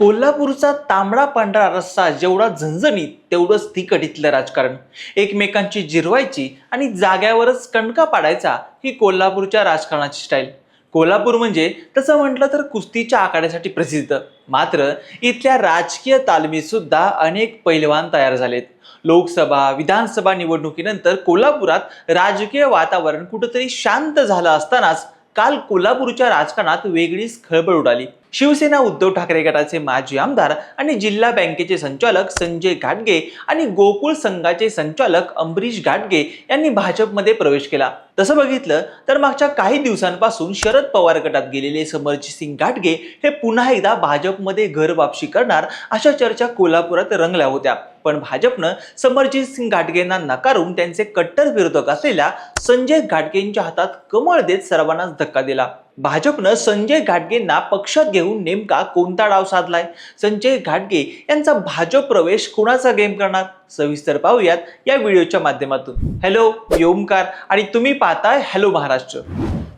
कोल्हापूरचा तांबडा पांढरा रस्सा जेवढा झणझणीत तेवढंच तिकट इथलं राजकारण. एकमेकांची जिरवायची आणि जाग्यावरच कणका पाडायचा ही कोल्हापूरच्या राजकारणाची स्टाईल कोल्हापूर म्हणजे तसं म्हटलं तर कुस्तीच्या आखाड्यासाठी प्रसिद्ध. मात्र इथल्या राजकीय तालमीत सुद्धा अनेक पैलवान तयार झालेत. लोकसभा विधानसभा निवडणुकीनंतर कोल्हापुरात राजकीय वातावरण कुठंतरी शांत झालं असतानाच काल कोल्हापूरच्या राजकारणात वेगळीच खळबळ उडाली. शिवसेना उद्धव ठाकरे गटाचे माजी आमदार आणि जिल्हा बँकेचे संचालक संजय घाटगे आणि गोकुळ संघाचे संचालक अंबरीश घाटगे यांनी भाजपमध्ये प्रवेश केला. तसं बघितलं तर मागच्या काही दिवसांपासून शरद पवार गटात गेलेले समरजित सिंग घाटगे हे पुन्हा एकदा भाजपमध्ये घरवापशी करणार अशा चर्चा कोल्हापुरात रंगल्या होत्या. पण भाजपनं समरजित सिंग घाटगेंना नकारून त्यांचे कट्टर विरोधक असलेल्या संजय घाटगेंच्या हातात कमळ देत सर्वांनाच धक्का दिला. भाजपनं संजय घाटगेंना पक्षात घेऊन नेमका कोणता डाव साधलाय? संजय घाटगे यांचा भाजप प्रवेश कोणाचा गेम करणार? सविस्तर पाहूयात या व्हिडिओच्या माध्यमातून. हॅलो मी ओमकार आणि तुम्ही पाहताय हॅलो महाराष्ट्र.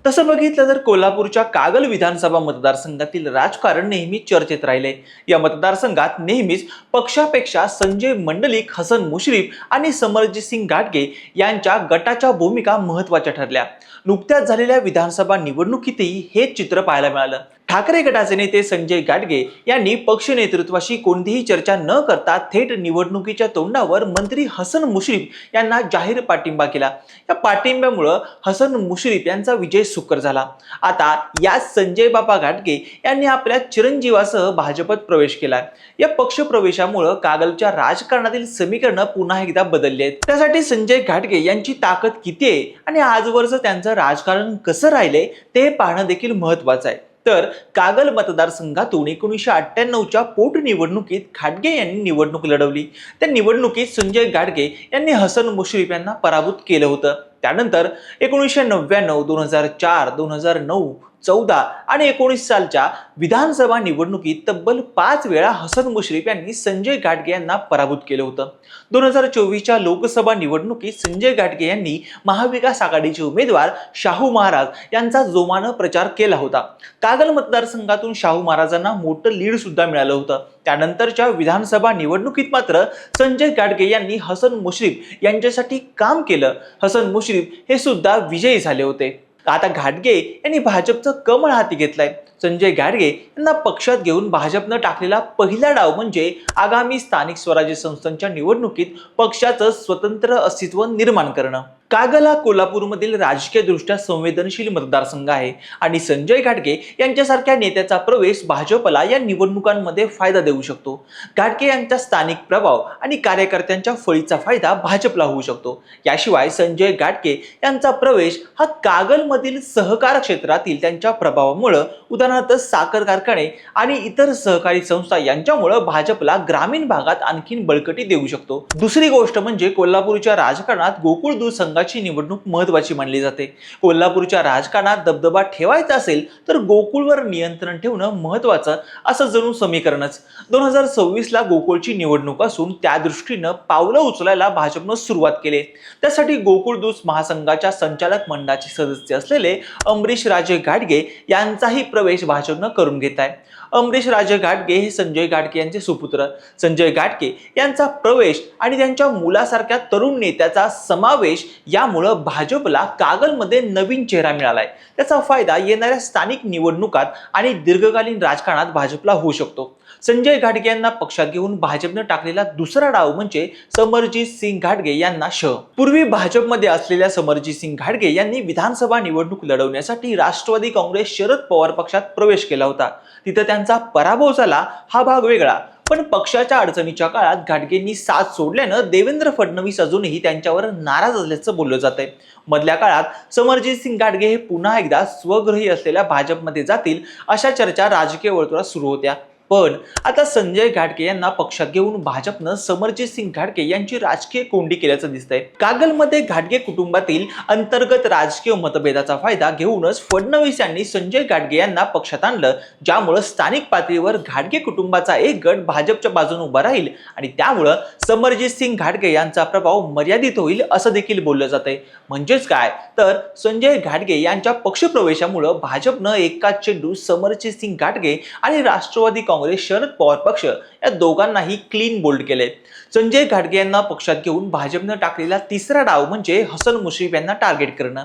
तसं बघितलं तर कोल्हापूरच्या कागल विधानसभा मतदारसंघातील राजकारण नेहमी चर्चेत राहिले. या मतदारसंघात नेहमीच पक्षापेक्षा संजय मंडलिक हसन मुश्रीफ आणि समरजित सिंग घाटगे यांच्या गटाच्या भूमिका महत्त्वाच्या ठरल्या. नुकत्याच झालेल्या विधानसभा निवडणुकीतही हेच चित्र पाहायला मिळालं. ठाकरे गटाचे नेते संजय गाडगे यांनी पक्ष नेतृत्वाशी कोणतीही चर्चा न करता थेट निवडणुकीच्या तोंडावर मंत्री हसन मुश्रीफ यांना जाहीर पाठिंबा केला. या पाठिंब्यामुळं हसन मुश्रीफ यांचा विजय सुकर झाला. आता याच संजय बाबा घाटगे यांनी आपल्या चिरंजीवासह भाजपत प्रवेश केला. या पक्ष प्रवेशामुळं कागलच्या राजकारणातील समीकरणं पुन्हा एकदा बदलली आहेत. त्यासाठी संजय घाटगे यांची ताकद किती आहे? आणि आजवरचं त्यांचं राजकारण कसं राहिले ते पाहणं देखील महत्वाचं आहे. तर कागल मतदारसंघातून एकोणीसशे अठ्ठ्याण्णवच्या पोटनिवडणुकीत खाडगे यांनी निवडणूक लढवली. त्या निवडणुकीत संजय गाडगे यांनी हसन मुश्रीफ यांना पराभूत केलं होतं. त्यानंतर एकोणीसशे नव्याण्णव दोन हजार चार दोन हजार नऊ चौदा आणि एकोणीस सालच्या विधानसभा निवडणुकीत तब्बल पाच वेळा हसन मुश्रीफ यांनी संजय घाटगे यांना पराभूत केलं होतं. दोन हजार चोवीसच्या लोकसभा निवडणुकीत संजय घाटगे यांनी महाविकास आघाडीचे उमेदवार शाहू महाराज यांचा जोमानं प्रचार केला होता. कागल मतदारसंघातून शाहू महाराजांना मोठं लीड सुद्धा मिळालं होतं. त्यानंतरच्या विधानसभा निवडणुकीत मात्र संजय गाडगे यांनी हसन मुश्रीफ यांच्यासाठी काम केलं. हसन मुश्रीफ हे सुद्धा विजयी झाले होते. आता घाटगे यांनी भाजपचं कमळ हाती घेतलंय. संजय गाडगे यांना पक्षात घेऊन भाजपनं टाकलेला पहिला डाव म्हणजे आगामी स्थानिक स्वराज्य संस्थांच्या निवडणुकीत पक्षाचं स्वतंत्र अस्तित्व निर्माण करणं. कागल हा कोल्हापूरमधील राजकीयदृष्ट्या संवेदनशील मतदारसंघ आहे. आणि संजय घाटगे यांच्यासारख्या नेत्याचा प्रवेश भाजपला या निवडणुकांमध्ये फायदा देऊ शकतो. घाटगे यांचा स्थानिक प्रभाव आणि कार्यकर्त्यांच्या फळीचा फायदा भाजपला होऊ शकतो. याशिवाय संजय घाटगे यांचा प्रवेश हा कागलमधील सहकार क्षेत्रातील त्यांच्या प्रभावामुळं उदाहरणार्थ साखर कारखाने आणि इतर सहकारी संस्था यांच्यामुळं भाजपला ग्रामीण भागात आणखीन बळकटी देऊ शकतो. दुसरी गोष्ट म्हणजे कोल्हापूरच्या राजकारणात गोकुळ दूध संघाची निवडणूक महत्वाची मानली जाते. कोल्हापूरच्या राजकारणात दबदबा ठेवायचा असेल तर गोकुळवर नियंत्रण ठेवणं महत्वाचं असं जणू समीकरणच. दोन हजार सव्वीसला गोकुळची निवडणूक असून त्या दृष्टीनं पावलं उचलायला भाजपनं सुरुवात केली. त्यासाठी गोकुळदूत महासंघाच्या संचालक मंडळाचे सदस्य असलेले अमरीश राजे घाटगे यांचाही प्रवेश भाजपनं करून घेत आहे. अमरीश राजे घाटगे हे संजय घाटगे यांचे सुपुत्र. संजय घाटगे यांचा प्रवेश आणि त्यांच्या मुलासारख्या तरुण नेत्याचा समावेश यामुळं भाजपला कागलमध्ये नवीन चेहरा मिळालाय. त्याचा फायदा येणाऱ्या स्थानिक निवडणुकात आणि दीर्घकालीन राजकारणात भाजपला होऊ शकतो. संजय घाटगे यांना पक्षात घेऊन भाजपनं टाकलेला दुसरा डाव म्हणजे समरजित सिंग घाटगे यांना श. पूर्वी भाजपमध्ये असलेल्या समरजित सिंग घाटगे यांनी विधानसभा निवडणूक लढवण्यासाठी राष्ट्रवादी काँग्रेस शरद पवार पक्षात प्रवेश केला होता. तिथं त्यांचा पराभव झाला हा भाग वेगळा. पण पक्षाच्या अडचणीच्या काळात घाटगेंनी साथ सोडल्यानं देवेंद्र फडणवीस अजूनही त्यांच्यावर नाराज असल्याचं बोललं जात आहे मधल्या काळात समरजित सिंग घाटगे हे पुन्हा एकदा स्वगृही असलेल्या भाजपमध्ये जातील अशा चर्चा राजकीय वर्तुळात सुरू होत्या. पण आता संजय घाटगे यांना पक्षात घेऊन भाजपनं समरजित सिंग घाटगे यांची राजकीय कोंडी केल्याचं दिसतंय. कागलमध्ये घाटगे कुटुंबातील अंतर्गत राजकीय मतभेदाचा फायदा घेऊनच फडणवीस यांनी संजय घाटगे यांना पक्षात आणलं ज्यामुळं स्थानिक पातळीवर घाटगे कुटुंबाचा एक गट भाजपच्या बाजूने उभा राहील आणि त्यामुळं समरजित सिंग घाटगे यांचा प्रभाव मर्यादित होईल असं देखील बोललं जातंय. म्हणजेच काय? तर संजय घाटगे यांच्या पक्षप्रवेशामुळं भाजपनं एकाच चेंडू समरजित सिंग घाटगे आणि राष्ट्रवादी काँग्रेस काँग्रेस शरद पवार पक्ष या दोघांनाही क्लीन बोल्ड केले. संजय घाटगे यांना पक्षात घेऊन भाजपनं टाकलेला तिसरा डाव म्हणजे हसन मुश्रीफ यांना टार्गेट करणं.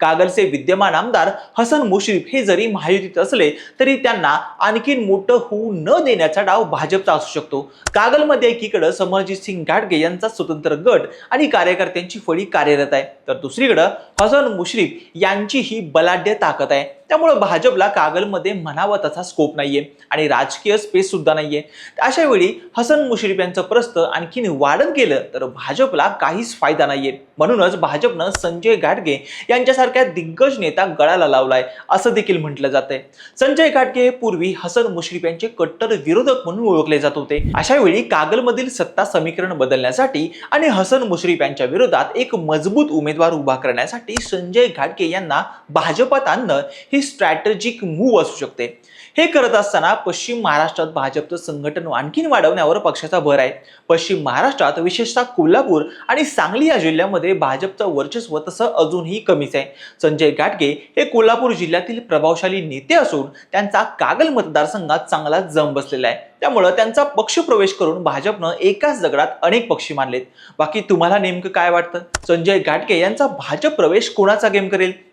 कागलचे विद्यमान आमदार हसन मुश्रीफ हे जरी महायुतीत असले तरी त्यांना आणखीन मोठं होऊ न देण्याचा डाव भाजपचा असू शकतो. कागलमध्ये एकीकडं समरजित सिंग घाटगे यांचा स्वतंत्र गट आणि कार्यकर्त्यांची फळी कार्यरत आहे. तर दुसरीकडं हसन मुश्रीफ यांची ही बलाढ्य ताकद आहे. त्यामुळं भाजपला कागलमध्ये म्हणावा तसा स्कोप नाहीये आणि राजकीय स्पेस सुद्धा नाहीये. अशा वेळी हसन मुश्रीफ यांचं प्रस्त आणखीन वाढत गेलं तर भाजपला काहीच फायदा नाहीये. म्हणूनच भाजपनं संजय घाटगे यांच्यासारख्या दिग्गज नेता गळाला लावलाय असं देखील म्हटलं जातंय. संजय घाटगे हे पूर्वी हसन मुश्रीफ यांचे कट्टर विरोधक म्हणून ओळखले जात होते. अशा वेळी कागलमधील सत्ता समीकरण बदलण्यासाठी आणि हसन मुश्रीफ यांच्या विरोधात एक मजबूत उमेदवार उभा करण्यासाठी संजय घाटगे यांना भाजपात आणणं ही स्ट्रॅटेजिक मूव्ह असू शकते. हे करत असताना पश्चिम महाराष्ट्रात भाजपचं संघटन आणखीन वाढवण्यावर पक्षाचा भर आहे. पश्चिम महाराष्ट्रात विशेषतः कोल्हापूर आणि सांगली या जिल्ह्यामध्ये भाजपचं वर्चस्व तसं अजूनही कमीच आहे. संजय गाटगे हे कोल्हापूर जिल्ह्यातील प्रभावशाली नेते असून त्यांचा कागल मतदारसंघात चांगला जम बसलेला आहे. त्यामुळं त्यांचा पक्ष प्रवेश करून भाजपनं एकाच दगडात अनेक पक्षी मानलेत बाकी तुम्हाला नेमकं काय वाटतं? संजय गाटगे यांचा भाजप प्रवेश कोणाचा गेम करेल?